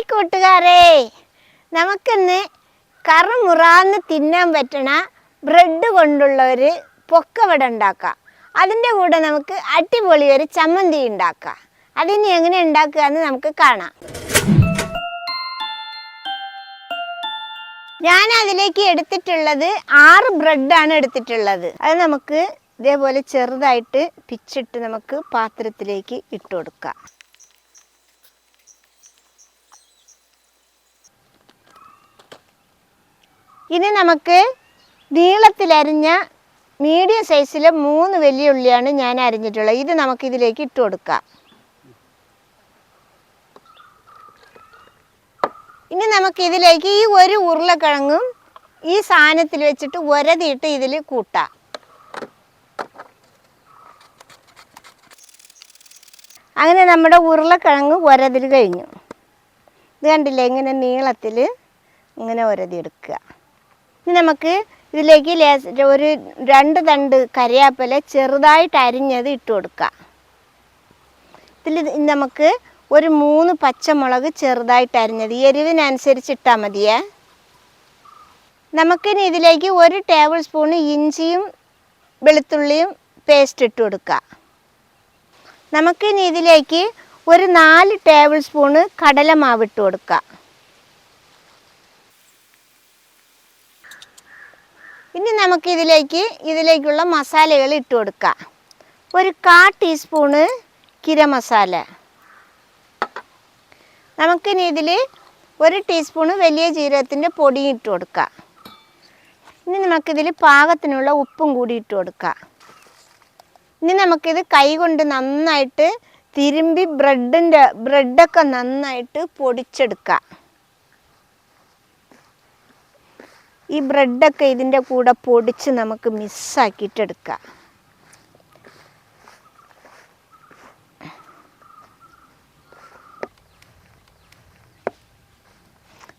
Hi കൂട്ടുകാരെ. നമുക്കിന്ന് കറുമുറാന്ന് തിന്നാൻ പറ്റണ ബ്രെഡ് കൊണ്ടുള്ള ഒരു പൊക്കവട ഉണ്ടാക്കാം. അതിന്റെ കൂടെ നമുക്ക് അടിപൊളി ഒരു ചമ്മന്തി ഉണ്ടാക്കാം. അതിനി എങ്ങനെ ഉണ്ടാക്കുക എന്ന് നമുക്ക് കാണാം. ഞാൻ അതിലേക്ക് എടുത്തിട്ടുള്ളത് ആറ് ബ്രെഡാണ് എടുത്തിട്ടുള്ളത്. അത് നമുക്ക് ഇതേപോലെ ചെറുതായിട്ട് പിച്ചിട്ട് നമുക്ക് പാത്രത്തിലേക്ക് ഇട്ട് കൊടുക്കാം. ഇനി നമുക്ക് നീളത്തിലരിഞ്ഞ മീഡിയം സൈസിൽ മൂന്ന് വലിയ ഉള്ളിയാണ് ഞാൻ അരിഞ്ഞിട്ടുള്ളത്. ഇത് നമുക്ക് ഇതിലേക്ക് ഇട്ട് കൊടുക്കാം. ഇനി നമുക്ക് ഇതിലേക്ക് ഈ ഒരു ഉരുളക്കിഴങ്ങും ഈ സാധനത്തിൽ വെച്ചിട്ട് ഒരതിയിട്ട് ഇതിൽ കൂട്ടാം. അങ്ങനെ നമ്മുടെ ഉരുളക്കിഴങ്ങ് ഒരതിൽ കഴിഞ്ഞു. ഇത് കണ്ടില്ലേ ഇങ്ങനെ നീളത്തിൽ ഇങ്ങനെ ഒരതി എടുക്കുക ഇനി നമുക്ക് ഇതിലേക്ക് ലേസ് ഒരു രണ്ട് തണ്ട് കരിയാപ്പല ചെറുതായിട്ട് അരിഞ്ഞത് ഇട്ട് കൊടുക്കുക ഇതിൽ നമുക്ക് ഒരു മൂന്ന് പച്ചമുളക് ചെറുതായിട്ട് അരിഞ്ഞത്. എരിവിനനുസരിച്ച് ഇട്ടാൽ മതിയേ. നമുക്കിനി ഇതിലേക്ക് ഒരു ടേബിൾ സ്പൂൺ ഇഞ്ചിയും വെളുത്തുള്ളിയും പേസ്റ്റ് ഇട്ട് കൊടുക്കുക നമുക്കിനി ഇതിലേക്ക് ഒരു നാല് ടേബിൾ സ്പൂണ് കടലമാവ് ഇട്ട് കൊടുക്കുക ഇനി നമുക്ക് ഇതിലേക്ക് ഇതിലേക്കുള്ള മസാലകൾ ഇട്ട് കൊടുക്കാം. ഒരു കാ ടീസ്പൂണ് കിര മസാല. നമുക്കിനി ഇതിൽ ഒരു ടീസ്പൂണ് വലിയ ജീരകത്തിന്റെ പൊടിയും ഇട്ട് കൊടുക്കാം. ഇനി നമുക്കിതിൽ പാകത്തിനുള്ള ഉപ്പും കൂടി ഇട്ട് കൊടുക്കാം. ഇനി നമുക്കിത് കൈ കൊണ്ട് നന്നായിട്ട് തിരുമ്പി ബ്രെഡിന്റെ ബ്രെഡൊക്കെ നന്നായിട്ട് പൊടിച്ചെടുക്കാം. ഈ ബ്രെഡൊക്കെ ഇതിന്റെ കൂടെ പൊടിച്ച് നമുക്ക് മിസ്സാക്കിയിട്ടെടുക്കാം.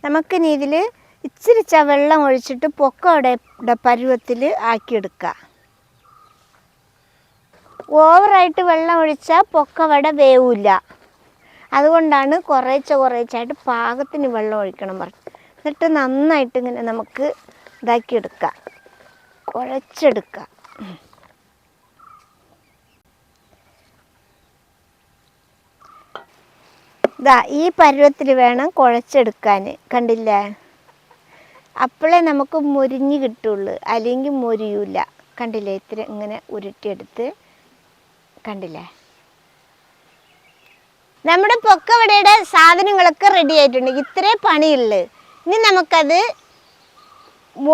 നമുക്കിനി ഇതിൽ ഇച്ചിരി വെള്ളം ഒഴിച്ചിട്ട് പൊക്കയുടെ പരുവത്തിൽ ആക്കിയെടുക്കുക ഓവറായിട്ട് വെള്ളം ഒഴിച്ചാൽ പൊക്കവട വേവില്ല അതുകൊണ്ടാണ് കുറേച്ച കുറേച്ചായിട്ട് പാകത്തിന് വെള്ളം ഒഴിക്കണം പറഞ്ഞു. എന്നിട്ട് നന്നായിട്ട് ഇങ്ങനെ നമുക്ക് ഇതാക്കിയെടുക്കാം. കുഴച്ചെടുക്കാം. ഇതാ ഈ പരുവത്തിൽ വേണം കുഴച്ചെടുക്കാൻ. കണ്ടില്ലേ? അപ്പോഴേ നമുക്ക് മുരിഞ്ഞ് കിട്ടുള്ളൂ. അല്ലെങ്കിൽ മുരിയൂല. കണ്ടില്ലേ? ഇത്ര ഇങ്ങനെ ഉരുട്ടിയെടുത്ത്. കണ്ടില്ലേ? നമ്മുടെ പൊക്കവടയുടെ സാധനങ്ങളൊക്കെ റെഡി ആയിട്ടുണ്ട്. ഇത്രേ പണിയുള്ളു. ഇനി നമുക്കത്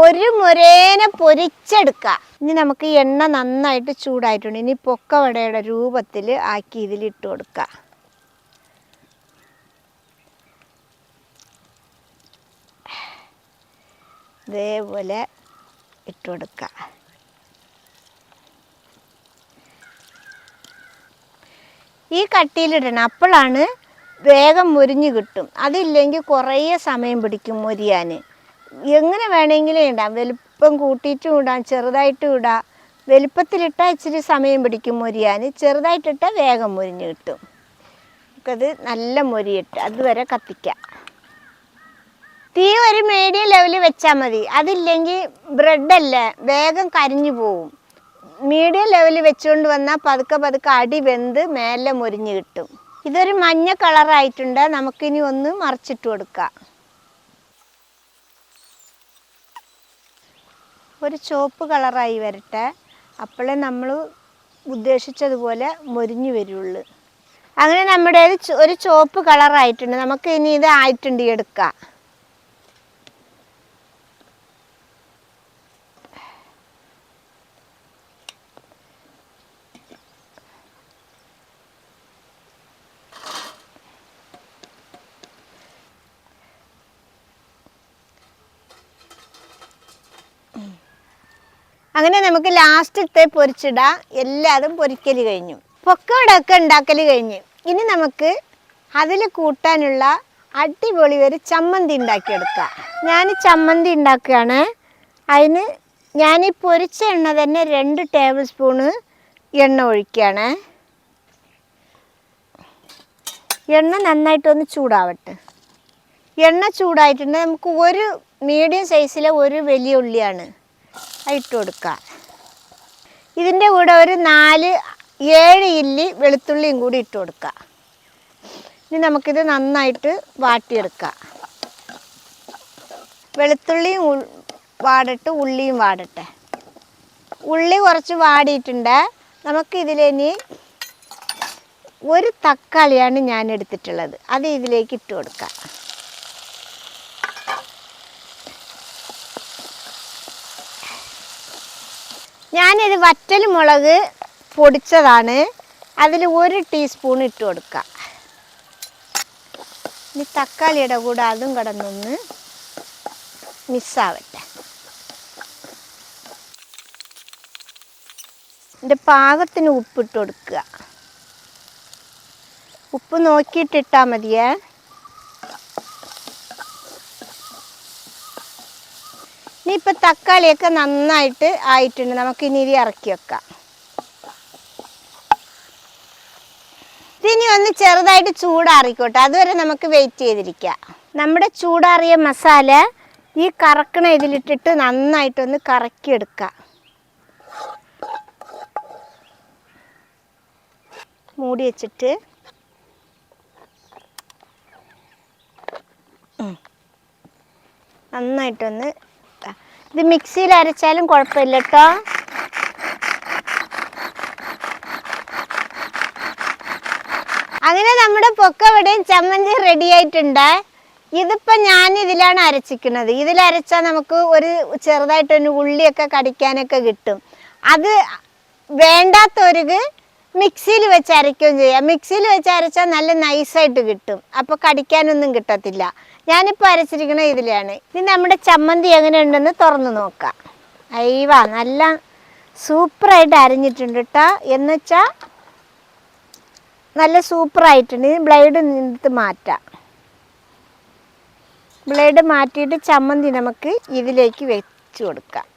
ഒരു മുരേനെ പൊരിച്ചെടുക്കാം. ഇനി നമുക്ക് എണ്ണ നന്നായിട്ട് ചൂടായിട്ടുണ്ട്. ഇനി പൊക്കവടയുടെ രൂപത്തിൽ ആക്കി ഇതിലിട്ട് കൊടുക്കാം. ഇതേപോലെ ഇട്ട് കൊടുക്കുക ഈ കട്ടിയിലിടണം. അപ്പോഴാണ് വേഗം മുരിഞ്ഞ് കിട്ടും. അതില്ലെങ്കിൽ കുറേ സമയം പിടിക്കും മുരിയാൻ. എങ്ങനെ വേണമെങ്കിലും ഇടാം. വലുപ്പം കൂട്ടിയിട്ടും ഇടാം ചെറുതായിട്ടും ഇടാം. വലുപ്പത്തിലിട്ടാൽ ഇച്ചിരി സമയം പിടിക്കും മുരിയാൻ. ചെറുതായിട്ടിട്ടാൽ വേഗം മുരിഞ്ഞ് കിട്ടും. നമുക്കത് നല്ല മുരിയിട്ട് അതുവരെ കത്തിക്കാം. തീ ഒരു മീഡിയം ലെവലിൽ വെച്ചാൽ മതി. അതില്ലെങ്കിൽ ബ്രെഡല്ലേ വേഗം കരിഞ്ഞു പോവും. മീഡിയം ലെവലിൽ വെച്ചുകൊണ്ട് വന്നാൽ പതുക്കെ പതുക്കെ അടി വെന്ത് മേലെ മുരിഞ്ഞ് കിട്ടും. ഇതൊരു മഞ്ഞ കളറായിട്ടുണ്ട്. നമുക്കിനി ഒന്ന് മറിച്ചിട്ട് കൊടുക്കാം. ഒരു ചുവപ്പ് കളറായി വരട്ടെ. അപ്പോഴേ നമ്മൾ ഉദ്ദേശിച്ചതുപോലെ മൊരിഞ്ഞു വരുള്ളൂ. അങ്ങനെ നമ്മുടെ ഒരു ചുവപ്പ് കളറായിട്ടുണ്ട്. നമുക്ക് ഇനി ഇത് ആയിട്ടുണ്ട് എടുക്കാം. അങ്ങനെ നമുക്ക് ലാസ്റ്റത്തെ പൊരിച്ചിടാം എല്ലാതും പൊരിക്കൽ കഴിഞ്ഞു. പൊക്കോടൊക്കെ ഉണ്ടാക്കൽ കഴിഞ്ഞ്. ഇനി നമുക്ക് അതിൽ കൂട്ടാനുള്ള അടിപൊളി ഒരു ചമ്മന്തി ഉണ്ടാക്കിയെടുക്കാം. ഞാൻ ചമ്മന്തി ഉണ്ടാക്കുകയാണ്. അതിന് ഞാൻ ഈ പൊരിച്ച എണ്ണ തന്നെ രണ്ട് ടേബിൾ സ്പൂണ് എണ്ണ ഒഴിക്കുകയാണ്. എണ്ണ നന്നായിട്ടൊന്ന് ചൂടാവട്ടെ. എണ്ണ ചൂടായിട്ടുണ്ട്. നമുക്ക് ഒരു മീഡിയം സൈസിലെ ഒരു വലിയ ഉള്ളിയാണ്. ഇട്ട് കൊടുക്കുക. ഇതിന്റെ കൂടെ ഒരു നാല് ഏഴ് ഇല്ലി വെളുത്തുള്ളിയും കൂടി ഇട്ട് കൊടുക്കുക. ഇനി നമുക്കിത് നന്നായിട്ട് വാട്ടിയെടുക്കാം വെളുത്തുള്ളിയും വാടട്ടെ ഉള്ളിയും വാടട്ടെ. ഉള്ളി കുറച്ച് വാടിയിട്ടുണ്ട്. നമുക്ക് ഇതിലിനി ഒരു തക്കാളിയാണ് ഞാൻ എടുത്തിട്ടുള്ളത് അത് ഇതിലേക്ക് ഇട്ട് കൊടുക്കാം ഞാനിത് വറ്റൽ മുളക് പൊടിച്ചതാണ്. അതിൽ ഒരു ടീസ്പൂൺ ഇട്ട് കൊടുക്കുക ഇനി തക്കാളിയുടെ കൂടെ അതും കിടന്നൊന്ന് മിസ്സാവട്ടെ. എന്റെ പാകത്തിന് ഉപ്പിട്ട് കൊടുക്കുക. ഉപ്പ് നോക്കിയിട്ടിട്ടാൽ മതിയേ. ഇനിയിപ്പോൾ തക്കാളിയൊക്കെ നന്നായിട്ട് ആയിട്ടുണ്ട്. നമുക്ക് ഇനി ഇത് ഇറക്കി വെക്കാം. ഇതിനി ഒന്ന് ചെറുതായിട്ട് ചൂടാറിക്കോട്ടെ. അതുവരെ നമുക്ക് വെയിറ്റ് ചെയ്തിരിക്കാം. നമ്മുടെ ചൂടാറിയ മസാല ഈ കറക്കണ ഇതിലിട്ടിട്ട് നന്നായിട്ടൊന്ന് കറക്കിയെടുക്കുക മൂടി വെച്ചിട്ട്. നന്നായിട്ടൊന്ന് ഇതാ. മിക്സിയിൽ അരച്ചാലും കുഴപ്പമില്ല കേട്ടോ അങ്ങനെ നമ്മുടെ പൊക്കവടയും ചമ്മന്തി റെഡി ആയിട്ടുണ്ട്. ഇതിപ്പോൾ ഞാൻ ഇതിലാണ് അരച്ചിക്കുന്നത്. ഇതിൽ അരച്ചാൽ നമുക്ക് ഒരു ചെറുതായിട്ടൊരു ഉള്ളിയൊക്കെ കടിക്കാനൊക്കെ കിട്ടും. അത് വേണ്ടാത്തവർക്ക് മിക്സിയിൽ വെച്ച് അരയ്ക്കുകയും ചെയ്യാം. മിക്സിയിൽ വെച്ച് അരച്ചാൽ നല്ല നൈസായിട്ട് കിട്ടും. അപ്പോൾ കടിക്കാനൊന്നും കിട്ടത്തില്ല. ഞാനിപ്പോൾ അരച്ചിരിക്കുന്ന ഇതിലാണ്. ഇനി നമ്മുടെ ചമ്മന്തി എങ്ങനെയുണ്ടെന്ന് തുറന്നു നോക്കാം. അയ്യവ നല്ല സൂപ്പറായിട്ട് അരഞ്ഞിട്ടുണ്ട് കേട്ടോ എന്നുവെച്ചാൽ നല്ല സൂപ്പറായിട്ടുണ്ട്. ഇനി ബ്ലേഡ് നിന്നിട്ട് മാറ്റാം. ബ്ലേഡ് മാറ്റിയിട്ട് ചമ്മന്തി നമുക്ക് ഇതിലേക്ക് വെച്ച് കൊടുക്കാം.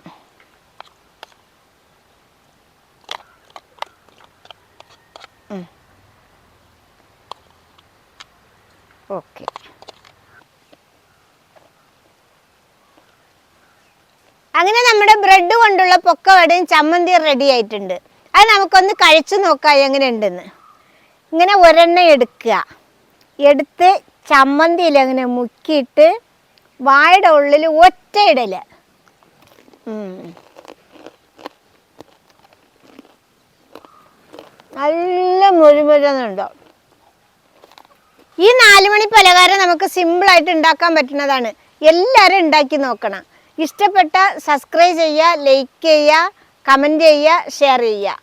ഓക്കെ. അങ്ങനെ നമ്മുടെ ബ്രെഡ് കൊണ്ടുള്ള പൊക്കവടയും ചമ്മന്തി റെഡി ആയിട്ടുണ്ട്. അത് നമുക്കൊന്ന് കഴിച്ചു നോക്കാം എങ്ങനെ ഉണ്ടെന്ന് ഇങ്ങനെ ഒരെണ്ണം എടുക്കുക. എടുത്ത് ചമ്മന്തിയിൽ അങ്ങനെ മുക്കിയിട്ട് വായുടെ ഉള്ളിൽ ഒറ്റ നല്ല മുരുമുരുന്നുണ്ടോ. ഈ നാലുമണി പലഹാരം നമുക്ക് സിമ്പിളായിട്ട് ഉണ്ടാക്കാൻ പറ്റുന്നതാണ്. എല്ലാവരും ഉണ്ടാക്കി നോക്കണം. ഇഷ്ടപ്പെട്ട സബ്സ്ക്രൈബ് ചെയ്യുക ലൈക്ക് ചെയ്യുക കമന്റ് ചെയ്യുക ഷെയർ ചെയ്യുക.